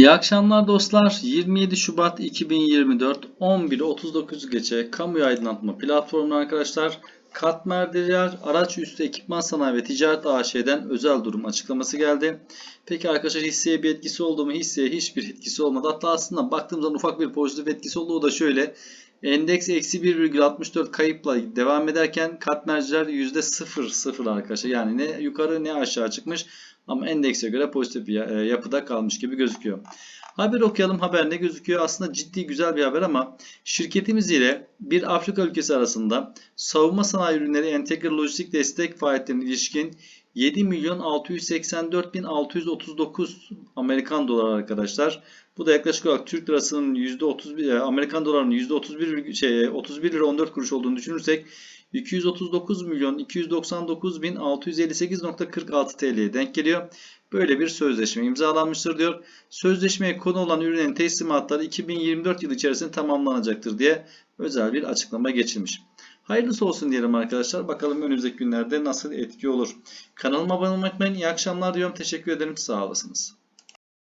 İyi akşamlar dostlar. 27 Şubat 2024 11.39 gece kamu aydınlatma platformu arkadaşlar. Katmerdiler araç üstü ekipman sanayi ve ticaret AŞ'den özel durum açıklaması geldi. Peki arkadaşlar hisseye bir etkisi oldu mu? Hisseye hiçbir etkisi olmadı. Hatta aslında baktığımız zaman ufak bir pozitif etkisi oldu. Da şöyle. Endeks eksi 1,64 kayıpla devam ederken katmerciler %0,0 arkadaşlar. Yani ne yukarı ne aşağı çıkmış. Ama endekse göre pozitif bir e, yapıda kalmış gibi gözüküyor. Haber okuyalım. Haber ne gözüküyor? Aslında ciddi güzel bir haber ama şirketimiz ile bir Afrika ülkesi arasında savunma sanayi ürünleri entegre lojistik destek faaliyetlerine ilişkin 7 milyon 684 bin 639 Amerikan doları arkadaşlar. Bu da yaklaşık olarak Türk lirasının %31 e, Amerikan dolarının %31 şey 31 lira 14 kuruş olduğunu düşünürsek 239 milyon 299 bin 658.46 TL'ye denk geliyor. Böyle bir sözleşme imzalanmıştır diyor. Sözleşmeye konu olan ürünün teslimatları 2024 yılı içerisinde tamamlanacaktır diye özel bir açıklama geçilmiş. Hayırlısı olsun diyelim arkadaşlar. Bakalım önümüzdeki günlerde nasıl etki olur. Kanalıma abone olmayı unutmayın. İyi akşamlar diyorum. Teşekkür ederim. Sağ olasınız.